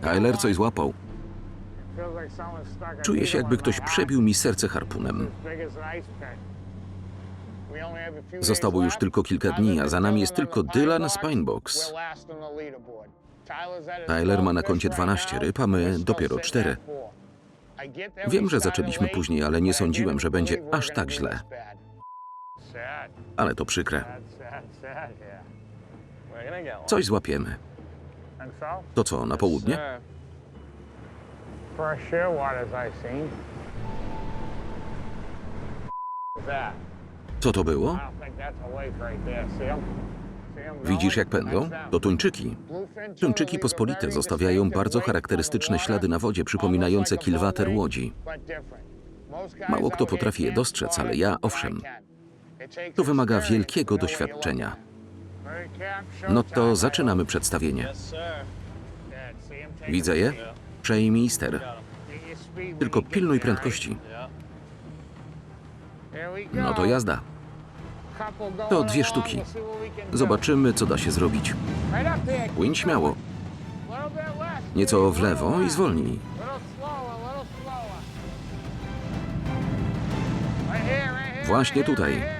Tyler coś złapał. Czuję się, jakby ktoś przebił mi serce harpunem. Zostało już tylko kilka dni, a za nami jest tylko Dylan Spinebox. Tyler ma na koncie 12 ryb, a my dopiero 4. Wiem, że zaczęliśmy później, ale nie sądziłem, że będzie aż tak źle. Ale to przykre. Coś złapiemy. To co, na południe? That. Co to było? Widzisz jak pędzą? To tuńczyki. Tuńczyki pospolite zostawiają bardzo charakterystyczne ślady na wodzie przypominające kilwater łodzi. Mało kto potrafi je dostrzec, ale ja owszem. To wymaga wielkiego doświadczenia. No to zaczynamy przedstawienie. Widzę je? Przejmij ster. Tylko pilnuj prędkości. No to jazda. To dwie sztuki. Zobaczymy, co da się zrobić. Płyń śmiało. Nieco w lewo i zwolnij. Little slower,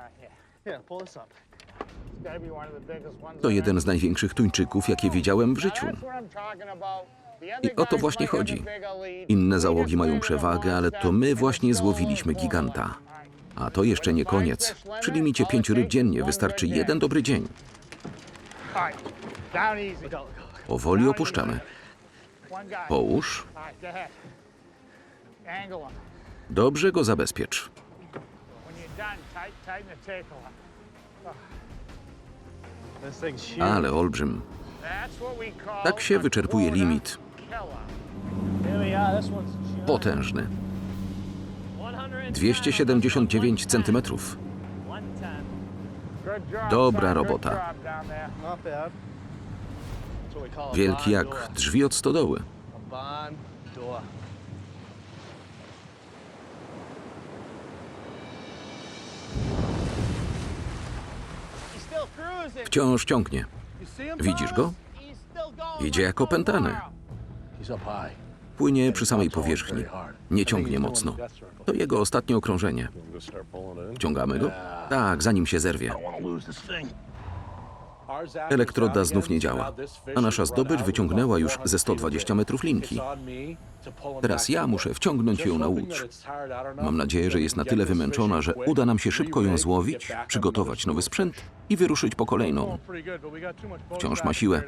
right, here. Yeah, pull this up. It's gotta be one of the biggest ones To jeden z największych tuńczyków, jakie widziałem w życiu. I o to właśnie chodzi. Inne załogi mają przewagę, ale to my właśnie złowiliśmy giganta. A to jeszcze nie koniec. Przy limicie pięciu ryb dziennie wystarczy jeden dobry dzień. Powoli opuszczamy. Połóż. Dobrze go zabezpiecz. Ale olbrzym. Tak się wyczerpuje limit. Potężny. 110 279 cm. 110. Good job, Dobra robota. Wielki jak drzwi od stodoły. Wciąż ciągnie. Widzisz go? Idzie a opętany. Płynie przy samej powierzchni. Nie ciągnie mocno. To jego ostatnie okrążenie. Ciągamy go? Tak, zanim się zerwie. Elektroda znów nie działa, a nasza zdobycz wyciągnęła już ze 120 metrów linki. Teraz ja muszę wciągnąć ją na łódź. Mam nadzieję, że jest na tyle wymęczona, że uda nam się szybko ją złowić, przygotować nowy sprzęt i wyruszyć po kolejną. Wciąż ma siłę,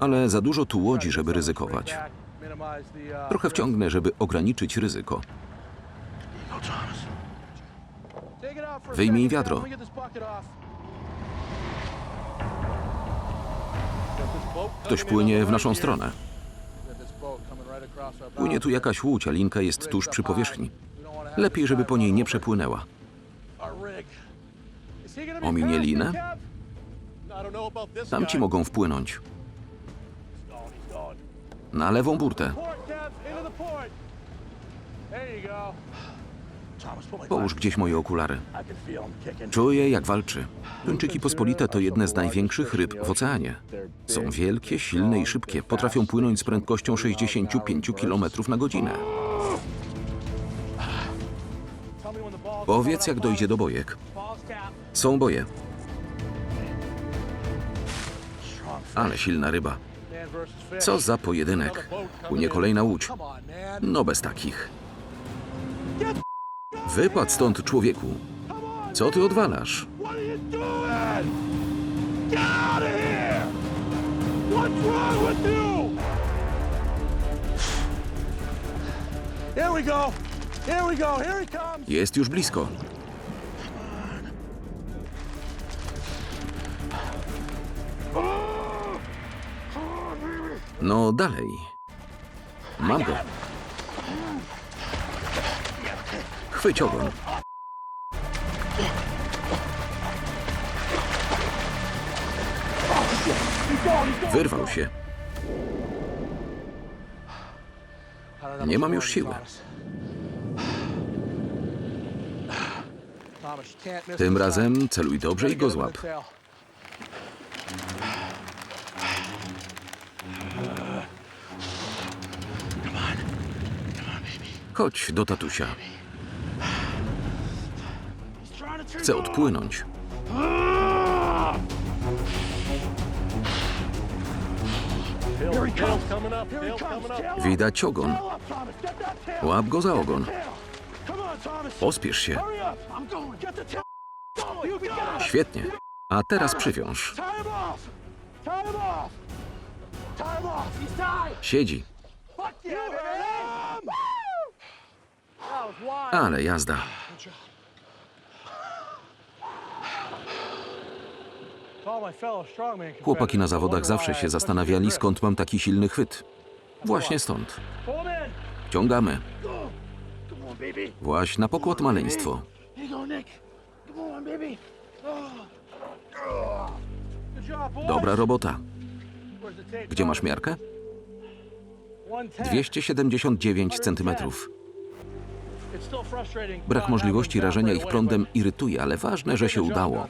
Ale za dużo tu łodzi, żeby ryzykować. Trochę wciągnę, żeby ograniczyć ryzyko. Wyjmij wiadro. Ktoś płynie w naszą stronę. Płynie tu jakaś łódź, a linka jest tuż przy powierzchni. Lepiej, żeby po niej nie przepłynęła. Ominie linę? Tamci mogą wpłynąć. Na lewą burtę. Połóż gdzieś moje okulary. Czuję, jak walczy. Tuńczyki pospolite to jedne z największych ryb w oceanie. Są wielkie, silne i szybkie. Potrafią płynąć z prędkością 65 km na godzinę. Powiedz, jak dojdzie do bojek. Są boje. Ale silna ryba. Co za pojedynek. Płynie kolejna łódź. No bez takich. Wypadł stąd, człowieku. Co ty odwalasz? Jest już blisko. No dalej. Mam go. Chwyć. Wyrwał się. Nie mam już siły. Tym razem celuj dobrze i go złap. Chodź do tatusia. Coming up. Widać ogon. Łap go za ogon. Pospiesz się. Hurry up. I'm going. Get the tail. Chłopaki na zawodach zawsze się zastanawiali, skąd mam taki silny chwyt. Właśnie stąd. Ciągamy. Go. Come on, baby. Właś na pokład maleństwo. Dobra robota. Gdzie masz miarkę? 110. 279 centymetrów. It's still frustrating. Brak możliwości rażenia ich prądem irytuje, ale ważne, że się udało.